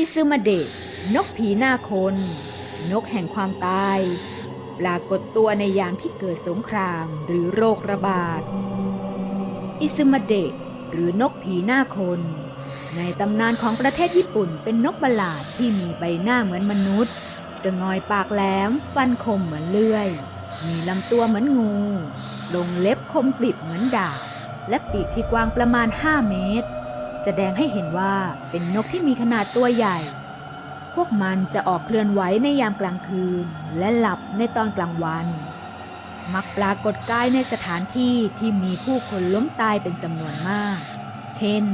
อิซึมาเดะนกผีหน้าคน นกแห่งความตาย ปรากฏตัวในยามที่เกิดสงครามหรือโรคระบาด อิซึมาเดะหรือนกผีหน้าคน ในตำนานของประเทศญี่ปุ่นเป็นนกประหลาดที่มีใบหน้าเหมือนมนุษย์ จะงอยปากแหลม ฟันคมเหมือนเลื่อย มีลำตัวเหมือนงูลงเล็บคมกริบเหมือนดาบและปีกที่กว้างประมาณ 5 เมตร แสดงให้เห็นว่าเป็นนกที่มีขนาดตัวใหญ่ พวกมันจะออกเคลื่อนไหวในยามกลางคืน และหลับในตอนกลางวัน มักปรากฏกายในสถานที่ที่มีผู้คนล้มตายเป็นจำนวนมาก เช่น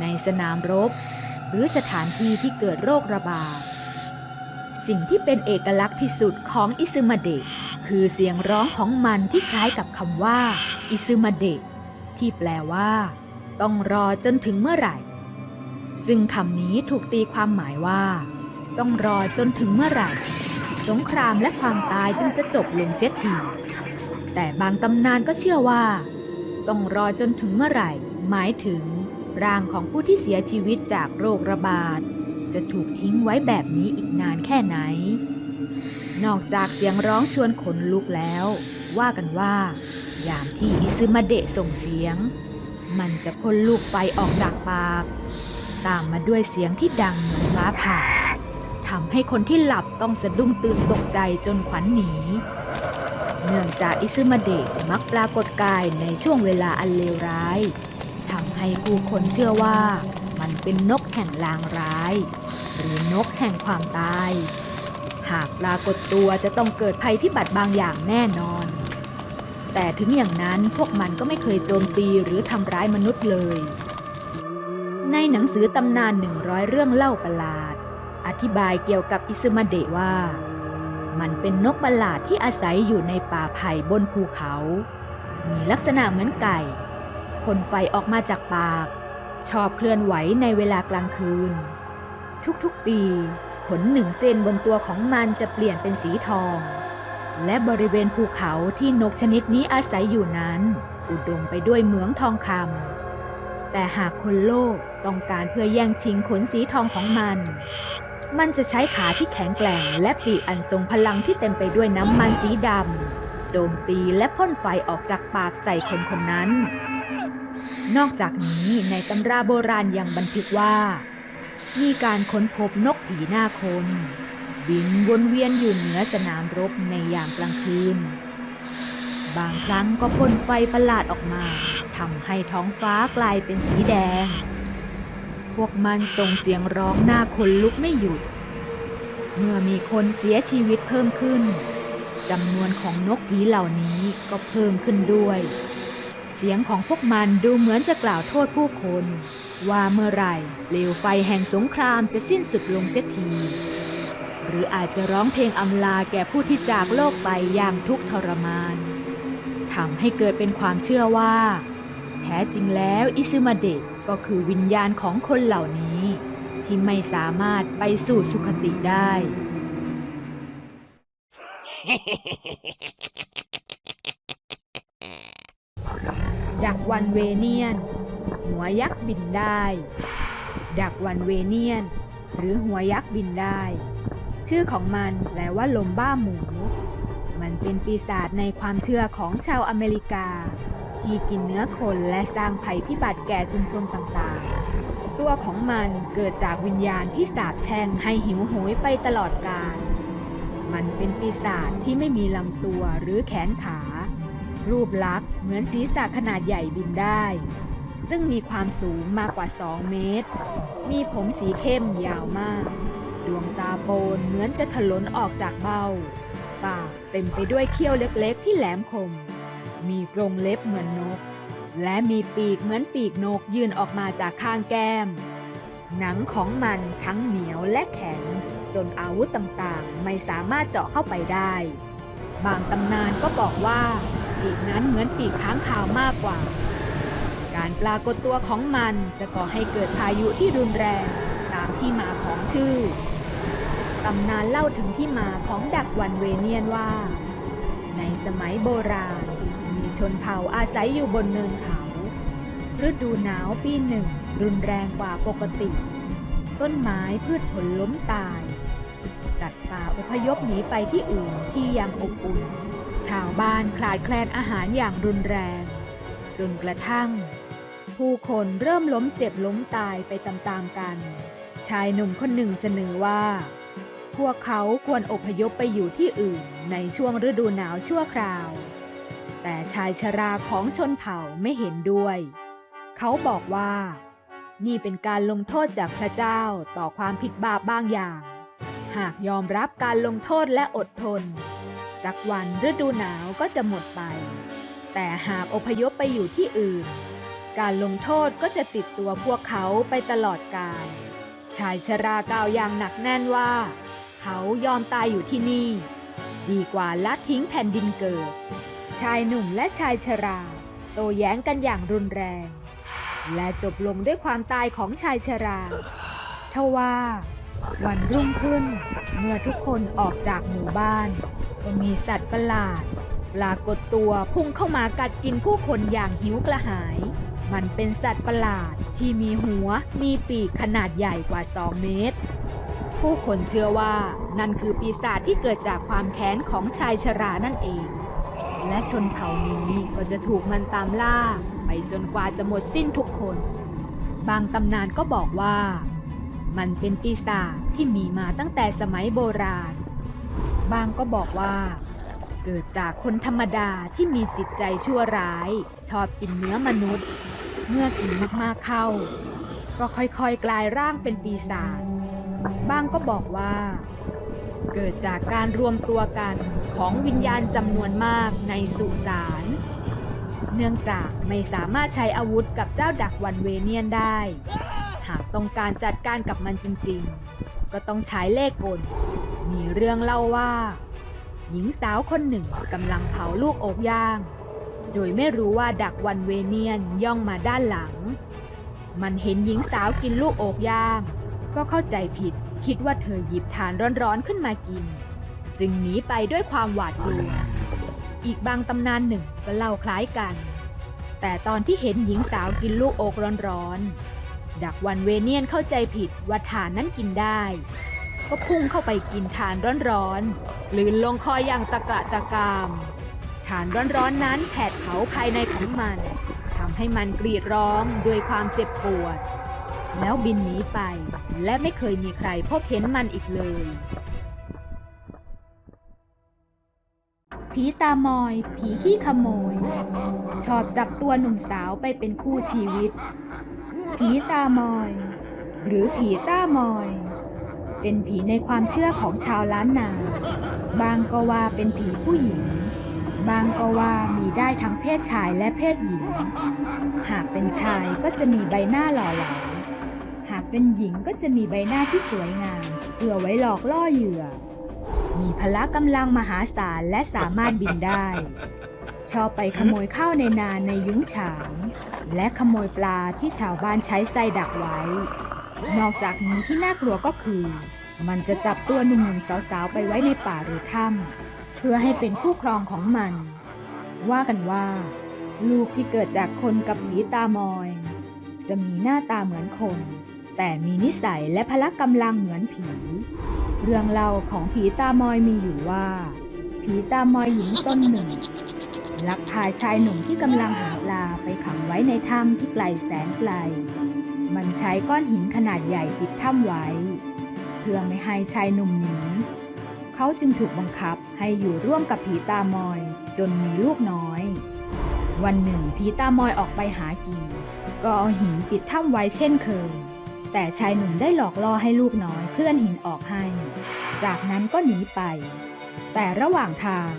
ในสนามรบ หรือสถานที่ที่เกิดโรคระบาด สิ่งที่เป็นเอกลักษณ์ที่สุดของอิซึมาเดะคือเสียงร้องของมันที่คล้ายกับคำว่า อิซึมาเดะที่แปลว่า ต้องรอจนถึงเมื่อไหร่ ซึ่งคำนี้ถูกตีความหมายว่า ต้องรอจนถึงเมื่อไหร่ สงครามและความตายจึงจะจบลงเสียที แต่บางตำนานก็เชื่อว่า ต้องรอจนถึงเมื่อไหร่ หมายถึง ร่างของผู้ที่เสียชีวิตจากโรคระบาด จะถูกทิ้งไว้แบบนี้อีกนานแค่ไหน นอกจากเสียงร้องชวนขนลุกแล้ว ว่ากันว่ายามที่อิซึมาเดะส่งเสียง มันจะพ่นลูกไฟออกจากปาก ตามมาด้วยเสียงที่ดังเหมือนฟ้าผ่าทำให้คนที่หลับต้องสะดุ้งตื่นตกใจจนขวัญหนี เนื่องจากอิซึมาเดะมักปรากฏกายในช่วงเวลาอันเลวร้ายทำให้ผู้คนเชื่อว่า มันเป็นนกแห่งลางร้าย หรือนกแห่งความตาย หากปรากฏตัวจะต้องเกิดภัยพิบัติบางอย่างแน่นอน แต่ถึงอย่างนั้นพวกมันก็ไม่เคยโจมตีหรือทำร้ายมนุษย์เลย ในหนังสือตำนานหนึ่งร้อยเรื่องเล่าประหลาด อธิบายเกี่ยวกับอิซึมาเดะว่า มันเป็นนกประหลาดที่อาศัยอยู่ในป่าไผ่บนภูเขา มีลักษณะเหมือนไก่พ่นไฟออกมาจากปาก ชอบเคลื่อนไหวในเวลากลางคืน ทุกๆปี ขนหนึ่งเส้นบนตัวของมันจะเปลี่ยนเป็นสีทอง และบริเวณภูเขาที่นกชนิดนี้อาศัยอยู่นั้น อุดมไปด้วยเหมืองทองคำแต่หากคนโลกต้องการเพื่อแย่งชิงขนสีทองของมัน มันจะใช้ขาที่แข็งแกร่ง และปีกอันทรงพลังที่เต็มไปด้วยน้ำมันสีดำโจมตีและพ่นไฟออกจากปากใส่คนคนนั้น นอกจากนี้ในตำราโบราณยังบันทึกว่า มีการค้นพบนกผีหน้าคน บินวนเวียนอยู่เหนือสนามรบในยามกลางคืน บางครั้งก็พ่นไฟประหลาดออกมาทำให้ท้องฟ้ากลายเป็นสีแดง พวกมันส่งเสียงร้องหน้าคนลุกไม่หยุด เมื่อมีคนเสียชีวิตเพิ่มขึ้นจำนวนของนกผีเหล่านี้ก็เพิ่มขึ้นด้วย เสียงของพวกมันดูเหมือนจะกล่าวโทษผู้คน ว่าเมื่อไหร่เปลวไฟแห่งสงครามจะสิ้นสุดลงเสียที หรืออาจจะร้องเพลงอำลาแก่ผู้ที่จากโลกไปอย่างทุกทรมานทำให้เกิดเป็นความเชื่อว่า แท้จริงแล้วอิซึมาเดะก็คือวิญญาณของคนเหล่านี้ ที่ไม่สามารถไปสู่สุคติได้ ดักวันเวเนียน หัวยักษ์บินได้ ดักวันเวเนียน หรือหัวยักษ์บินได้ ชื่อของมันแปลว่าลมบ้าหมู มันเป็นปีศาจในความเชื่อของชาวอเมริกา ที่กินเนื้อคนและสร้างภัยพิบัติแก่ชุมชนต่างๆ ตัวของมันเกิดจากวิญญาณที่สาบแช่งให้หิวโหยไปตลอดกาล มันเป็นปีศาจที่ไม่มีลำตัวหรือแขนขา รูปลักษณ์เหมือนศีรษะขนาดใหญ่บินได้ ซึ่งมีความสูงมากกว่า 2 เมตร มีผมสีเข้มยาวมาก ดวงตาโปนเหมือนจะถลนออกจากเบ้า ปากเต็มไปด้วยเขี้ยวเล็กๆที่แหลมคม มีกรงเล็บเหมือนนก และมีปีกเหมือนปีกนกยื่นออกมาจากข้างแก้ม หนังของมันทั้งเหนียวและแข็ง จนอาวุธต่างๆ ไม่สามารถเจาะเข้าไปได้ บางตำนานก็บอกว่าปีกนั้นเหมือนปีกค้างคาวมากกว่า การปรากฏตัวของมันจะก่อให้เกิดพายุที่รุนแรงตามที่มาของชื่อ ตำนานเล่าถึงที่มาของดักวันเวเนียนว่า ในสมัยโบราณ มีชนเผ่าอาศัยอยู่บนเนินเขา ฤดูหนาวปีหนึ่ง รุนแรงกว่าปกติ ต้นไม้พืชผลล้มตาย สัตว์ป่าอพยพหนีไปที่อื่นที่ยังอบอุ่น ชาวบ้านคลาดแคลนอาหารอย่างรุนแรง จนกระทั่ง ผู้คนเริ่มล้มเจ็บล้มตายไปตามๆกัน ชายหนุ่มคนหนึ่งเสนอว่า วกเขาควรอพยพไปอยู่ที่อื่นในช่วงฤดูหนาวชั่วคราว แต่ชายชราของชนเผ่าไม่เห็นด้วย เขาบอกว่า นี่เป็นการลงโทษจากพระเจ้าต่อความผิดบาปบางอย่าง หากยอมรับการลงโทษและอดทน สักวันฤดูหนาวก็จะหมดไป แต่หากอพยพไปอยู่ที่อื่น การลงโทษก็จะติดตัวพวกเขาไปตลอดกาลชายชรากล่าวอย่างหนักแน่นว่า เขายอมตายอยู่ที่นี่ ดีกว่าละทิ้งแผ่นดินเกิด ชายหนุ่มและชายชรา โตแย้งกันอย่างรุนแรง และจบลงด้วยความตายของชายชราทว่าวันรุ่งขึ้น เมื่อทุกคนออกจากหมู่บ้าน ก็มีสัตว์ประหลาด ปรากฏตัวพุ่งเข้ามากัดกินผู้คนอย่างหิวกระหาย มันเป็นสัตว์ประหลาดที่มีหัวมีปีกขนาดใหญ่กว่า 2 เมตร ผู้คนเชื่อว่านั่นคือปีศาจที่เกิดจากความแค้นของชายชรานั่นเอง และชนเผ่านี้ก็จะถูกมันตามล่า ไปจนกว่าจะหมดสิ้นทุกคน บางตำนานก็บอกว่า มันเป็นปีศาจที่มีมาตั้งแต่สมัยโบราณ บางก็บอกว่า เกิดจากคนธรรมดาที่มีจิตใจชั่วร้าย ชอบกินเนื้อมนุษย์ เมื่อกินมากๆเข้า ก็ค่อยๆกลายร่างเป็นปีศาจ บางก็บอกว่า เกิดจากการรวมตัวกันของวิญญาณจำนวนมากในสุสาน เนื่องจากไม่สามารถใช้อาวุธกับเจ้าดักวันเวเนียนได้ หากต้องการจัดการกับมันจริงๆ ก็ต้องใช้เลขกล มีเรื่องเล่าว่า หญิงสาวคนหนึ่งกำลังเผาลูกอกย่าง โดยไม่รู้ว่าดักวันเวเนียนย่องมาด้านหลัง มันเห็นหญิงสาวกินลูกอกย่าง ก็เข้าใจผิด คิดว่าเธอหยิบทานร้อนๆขึ้นมากิน จึงหนีไปด้วยความหวาดกลัว อีกบางตำนานหนึ่งก็เล่าคล้ายกัน แต่ตอนที่เห็นหญิงสาวกินลูกอกร้อนๆ ดักวันเวเนียนเข้าใจผิดว่าทานนั้นกินได้ ก็พุ่งเข้าไปกินทานร้อนๆลืนลงคออย่างตะกะตะกามฐานร้อนๆนั้นแผดเผาภายในของมันทำให้มันกรีดร้องด้วยความเจ็บปวด แล้วบินหนีไป และไม่เคยมีใครพบเห็นมันอีกเลย ผีตามอย ผีขี้ขโมย ชอบจับตัวหนุ่มสาวไปเป็นคู่ชีวิต ผีตามอย หรือผีต้ามอย เป็นผีในความเชื่อของชาวล้านนา บางก็ว่าเป็นผีผู้หญิงบางก็ว่ามีได้ทั้งเพศชายและเพศหญิง หากเป็นชายก็จะมีใบหน้าหล่อเหลา หากเป็นหญิงก็จะมีใบหน้าที่สวยงามเพื่อไว้หลอกล่อเหยื่อ มีพละกำลังมหาศาลและสามารถบินได้ ชอบไปขโมยข้าวในนาในยุ้งฉาง และขโมยปลาที่ชาวบ้านใช้ไส้ดักไว้ นอกจากนี้ที่น่ากลัวก็คือ มันจะจับตัวหนุ่มๆสาวๆไปไว้ในป่าหรือถ้ำเพื่อให้เป็นคู่ครองของมัน ว่ากันว่า ลูกที่เกิดจากคนกับผีตามอยจะมีหน้าตาเหมือนคน แต่มีนิสัยและพละกำลังเหมือนผี เรื่องเล่าของผีตามอยมีอยู่ว่า ผีตามอยหญิงต้นหนึ่ง ลักพาชายหนุ่มที่กำลังหาปลาไปขังไว้ในถ้ำที่ไกลแสนไกล มันใช้ก้อนหินขนาดใหญ่ปิดถ้ำไว้ เพื่อไม่ให้ชายหนุ่มหนีเขาจึงถูกบังคับให้อยู่ร่วมกับผีตามอยจนมีลูกน้อย วันหนึ่งผีตามอยออกไปหากิน ก็เอาหินปิดถ้ำไว้เช่นเคย แต่ชายหนุ่มได้หลอกล่อให้ลูกน้อยเคลื่อนหินออกให้ จากนั้นก็หนีไป แต่ระหว่างทาง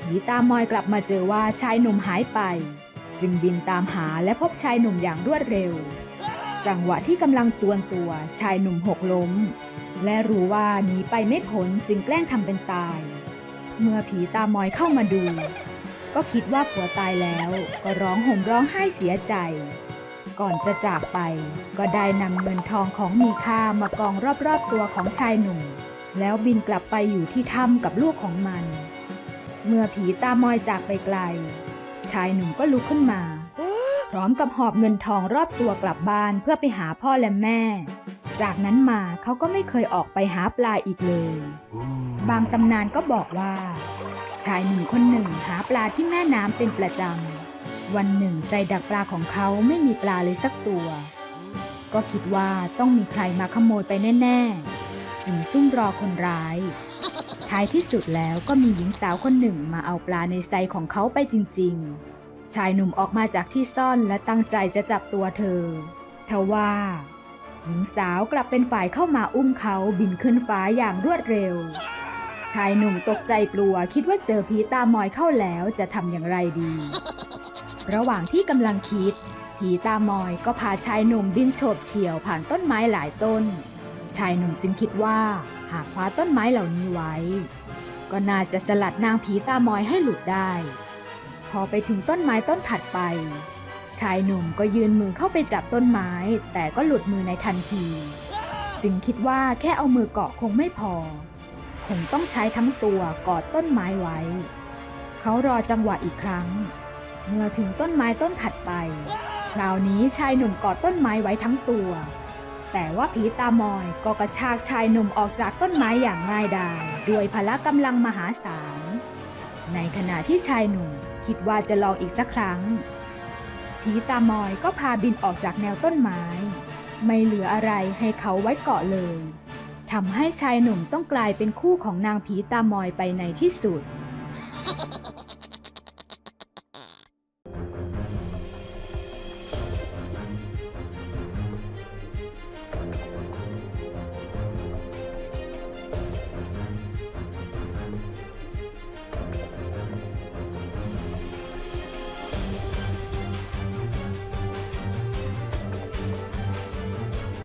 ผีตามอยกลับมาเจอว่าชายหนุ่มหายไป จึงบินตามหาและพบชายหนุ่มอย่างรวดเร็ว จังหวะที่กำลังจวนตัวชายหนุ่มหกล้ม และรู้ว่าหนีไปไม่พ้นจึงแกล้งทำเป็นตาย เมื่อผีตามอยเข้ามาดู ก็คิดว่าผัวตายแล้วก็ร้องห่มร้องไห้เสียใจ ก่อนจะจากไป ก็ได้นำเงินทองของมีค่ามากองรอบๆตัวของชายหนุ่ม แล้วบินกลับไปอยู่ที่ถ้ำกับลูกของมัน เมื่อผีตามอยจากไปไกล ชายหนุ่มก็ลุกขึ้นมา พร้อมกับหอบเงินทองรอบตัวกลับบ้านเพื่อไปหาพ่อและแม่ จากนั้นมาเขาก็ไม่เคยออกไปหาปลาอีกเลย บางตำนานก็บอกว่า ชายหนุ่มคนหนึ่งหาปลาที่แม่น้ำเป็นประจำ วันหนึ่งใส่ดักปลาของเขาไม่มีปลาเลยสักตัว ก็คิดว่าต้องมีใครมาขโมยไปแน่ ๆ จึงซุ่มรอคนร้าย ท้ายที่สุดแล้วก็มีหญิงสาวคนหนึ่งมาเอาปลาในไซของเขาไปจริง ๆ ชายหนุ่มออกมาจากที่ซ่อนและตั้งใจจะจับตัวเธอทว่า หญิงสาวกลับเป็นฝ่ายเข้ามาอุ้มเขาบินขึ้นฟ้าอย่างรวดเร็วชายหนุ่มตกใจกลัวคิดว่าเจอผีตามอยเข้าแล้วจะทำอย่างไรดี ระหว่างที่กำลังคิด ผีตามอยก็พาชายหนุ่มบินโฉบเฉี่ยวผ่านต้นไม้หลายต้น ชายหนุ่มจึงคิดว่าหากคว้าต้นไม้เหล่านี้ไว้ ก็น่าจะสลัดนางผีตามอยให้หลุดได้ พอไปถึงต้นไม้ต้นถัดไป ชายหนุ่มก็ยืนมือเข้าไปจับต้นไม้ แต่ก็หลุดมือในทันที จึงคิดว่าแค่เอามือเกาะคงไม่พอ คงต้องใช้ทั้งตัวกอดต้นไม้ไว้ เขารอจังหวะอีกครั้ง เมื่อถึงต้นไม้ต้นถัดไป คราวนี้ชายหนุ่มกอดต้นไม้ไว้ทั้งตัว แต่ว่าผีตามอยก็กระชากชายหนุ่มออกจากต้นไม้อย่างง่ายดายด้วยพละกำลังมหาศาล ในขณะที่ชายหนุ่มคิดว่าจะลองอีกสักครั้ง ผีตามอยก็พาบินออกจากแนวต้นไม้ ไม่เหลืออะไรให้เขาไว้เกาะเลยทำให้ชายหนุ่มต้องกลายเป็นคู่ของนางผีตามอยไปในที่สุด